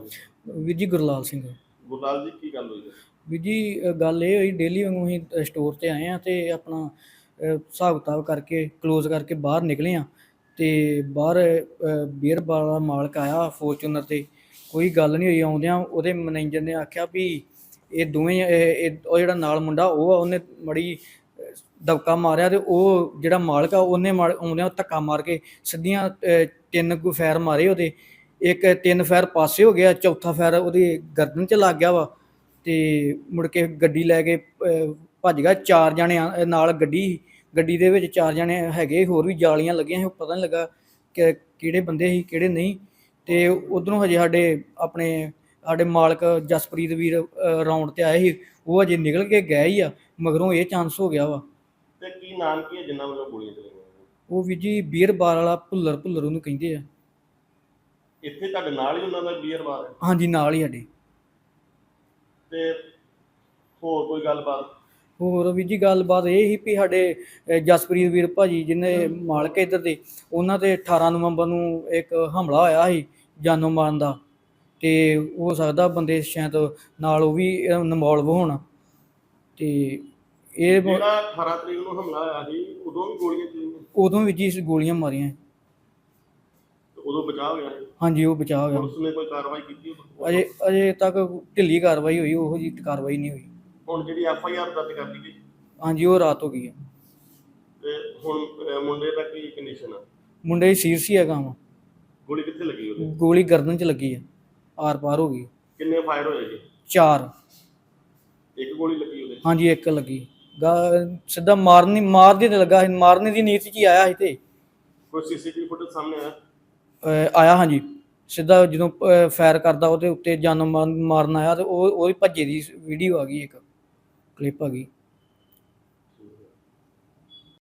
ਵੀਰ ਜੀ ਗੁਰਲਾਲ ਸਿੰਘ। ਗੁਰਲਾਲ ਜੀ ਕੀ ਗੱਲ ਹੋਈ? ਵੀਰ ਜੀ ਅ, ਗੱਲ ਇਹ ਹੋਈ ਡੇਲੀ ਵਾਂਗੂ ਅਸੀਂ ਸਟੋਰ ਤੇ ਆਏ ਆ ਤੇ ਆਪਣਾ ਅ, ਹਿਸਾਬ ਕਿਤਾਬ ਕਰਕੇ ਕਲੋਜ਼ ਕਰਕੇ ਬਾਹਰ ਨਿਕਲੇ ਆ ਤੇ ਬਾਹਰ ਬੀਅਰ ਬਾਰ ਦਾ ਮਾਲਕ ਆਇਆ ਫੋਰਚੂਨਰ ਤੇ। ਕੋਈ ਗੱਲ ਨਹੀਂ ਹੋਈ ਆਉਂਦਿਆਂ ਉਹਦੇ ਮੈਨੇਜਰ ਨੇ ਆਖਿਆ ਵੀ ਇਹ ਦੋਵੇਂ ਇਹ- ਇਹ- ਉਹ ਜਿਹੜਾ ਨਾਲ ਮੁੰਡਾ ਉਹ ਆ ਉਹਨੇ ਮੜੀ ਦਬਕਾ ਮਾਰਿਆ ਤੇ ਉਹ ਜਿਹੜਾ ਮਾਲਕ ਆ ਉਹਨੇ ਮਾਰ- ਆਉਂਦਿਆਂ ਧੱਕਾ ਮਾਰ ਕੇ ਸਿੱਧੀਆਂ ਅ, ਤਿੰਨ ਕੁ ਫੈਰ ਮਾਰੇ ਉਹਦੇ। ਇੱਕ ਤਿੰਨ ਫੈਰ ਪਾਸੇ ਹੋ ਗਿਆ ਚੌਥਾ ਫੈਰ ਉਹਦੀ ਗਰਦਨ 'ਚ ਲੱਗ ਗਿਆ ਵਾ ਤੇ ਮੁੜ ਕੇ ਗੱਡੀ ਲੈ ਕੇ ਅਹ, ਭੱਜ ਗਿਆ। ਚਾਰ ਜਣੇ ਆ- ਨਾਲ ਗੱਡੀ ਗੱਡੀ ਦੇ ਵਿੱਚ ਚਾਰ ਜਣੇ ਹੈਗੇ ਹੋਰ ਵੀ ਜਾਲੀਆਂ ਲੱਗੀਆਂ ਸੀ ਪਤਾ ਨਹੀਂ ਲੱਗਾ ਕਿ ਕਿਹੜੇ ਬੰਦੇ ਸੀ ਕਿਹੜੇ ਨਹੀਂ। ਤੇ ਉਧਰੋਂ ਹਜੇ ਸਾਡੇ ਆਪਣੇ ਸਾਡੇ ਮਾਲਕ ਜਸਪ੍ਰੀਤ ਵੀਰ ਰਾਉਂਡ ਤੇ ਆਏ ਸੀ। ਉਹ ਹਜੇ ਨਿਕਲ ਕੇ ਗਏ ਹੀ ਆ ਮਗਰੋਂ ਇਹ ਚਾਂਸ ਹੋ ਗਿਆ ਵਾ। ਤੇ ਕੀ ਨਾਮ ਕੀ ਹੈ ਜਿਨ੍ਹਾਂ ਵੱਲੋਂ ਗੋਲੀਆਂ ਚਲਾਈਆਂ ਉਹ ਵੀ ਜੀ ਬੀਅਰ ਬਾਰ ਵਾਲਾ ਭੁੱਲਰ ਭੁੱਲਰ ਉਹਨੂੰ ਕਹਿੰਦੇ ਆ। ਇੱਥੇ ਤੁਹਾਡੇ ਨਾਲ ਹੀ ਉਹਨਾਂ ਦਾ ਬੀਅਰ ਬਾਰ ਹੈ ਹਾਂਜੀ ਨਾਲ ਹੀ ਸਾਡੇ। ਤੇ ਹੋਰ ਕੋਈ ਗੱਲਬਾਤ? ਹੋਰ ਵੀ ਜੀ ਗੱਲਬਾਤ ਇਹ ਸੀ ਵੀ ਸਾਡੇ ਅਹ, ਜਸਪ੍ਰੀਤ ਵੀਰ ਭਾਜੀ ਜਿਹਨੇ ਮਾਲਕ ਇੱਧਰ ਦੇ ਉਹਨਾਂ ਤੇ 18 ਨਵੰਬਰ ਨੂੰ ਇੱਕ ਹਮਲਾ ਹੋਇਆ ਸੀ ਜਾਨੋਂ ਮਾਰਨ ਦਾ। ਤੇ ਹੋ ਸਕਦਾ ਬੰਦੇ ਸ਼ਾਇਦ ਨਾਲ ਉਹ ਵੀ ਇਨਵੋਲਵ ਹੋਣ। ਤੇ ਇਹ ਬ- ਜਿਹੜਾ 18 ਤਰੀਕ ਨੂੰ ਹਮਲਾ ਹੋਇਆ ਸੀ ਉਦੋਂ ਵੀ ਗੋਲੀਆਂ ਚਲਾਈਆਂ? ਉਦੋਂ ਵੀ ਜੀ ਗੋਲੀਆਂ ਮਾਰੀਆਂ। ਉਦੋਂ ਬਚਾਅ ਹੋ। ਹਾਂਜੀ ਉਹ ਬਚਾ ਹੋ ਗਿਆ। ਪੁਲਿਸ ਨੇ ਕੋਈ ਕਾਰਵਾਈ ਕੀਤੀ ਉਦੋਂ? ਅਜੇ ਅਜੇ ਤੱਕ ਢਿੱਲੀ ਕਾਰਵਾਈ ਹੋਈ ਉਹੋ ਜੀ ਕਾਰਵਾਈ ਨਹੀਂ ਹੋਈ। ਹੁਣ ਜਿਹੜੀ ਐਫ ਆਈ ਆਰ ਦਰਜ ਕਰ ਲਈ ਗਈ ਹਾਂਜੀ ਉਹ ਰਾਤ ਹੋ ਗਈ ਹੈ। ਤੇ ਹੁਣ ਅਹ, ਮੁੰਡੇ ਦਾ ਕੀ ਕੰਡੀਸ਼ਨ ਆ? ਮੁੰਡੇ ਦੀ ਸੀਰਸ ਹੈਗਾ ਵਾ। ਗੋਲੀ ਕਿੱਥੇ ਲੱਗੀ ਉਹਦੇ? ਗੋਲੀ ਗਰਦਨ 'ਚ ਲੱਗੀ ਹੈ ਆਰ ਪਾਰ ਹੋ ਗਈ ਕਿੰਨੇ ਫਾਇਰ ਹੋਏ ਜੀ? ਚਾਰ। ਇੱਕ ਗੋਲੀ ਲੱਗੀ ਉਹਦੇ? ਹਾਂਜੀ ਇੱਕ ਲੱਗੀ। ਗਾ- ਸਿੱਧਾ ਮਾਰਨੀ ਮਾਰਦੀ ਤੇ ਲੱਗਾ ਸੀ ਮਾਰਨੇ ਦੀ ਨੀਤ 'ਚ ਹੀ ਆਇਆ ਸੀ ਤੇ। ਕੋਈ ਸੀਸੀਟੀਵੀ ਫੁਟੇਜ ਸਾਹਮਣੇ ਆਇਆ? ਆਇਆ ਹਾਂਜੀ। ਸਿੱਧਾ ਜਦੋਂ ਫਾਇਰ ਕਰਦਾ, ਉਹਦੇ ਉੱਤੇ ਜਾਨ ਮਾਰਨ ਆਇਆ ਤੇ ਉਹ ਉਹ ਭੱਜੇ ਦੀ ਵੀਡੀਓ ਆ ਗਈ ਇੱਕ ਕਲਿੱਪ ਆ ਗਈ।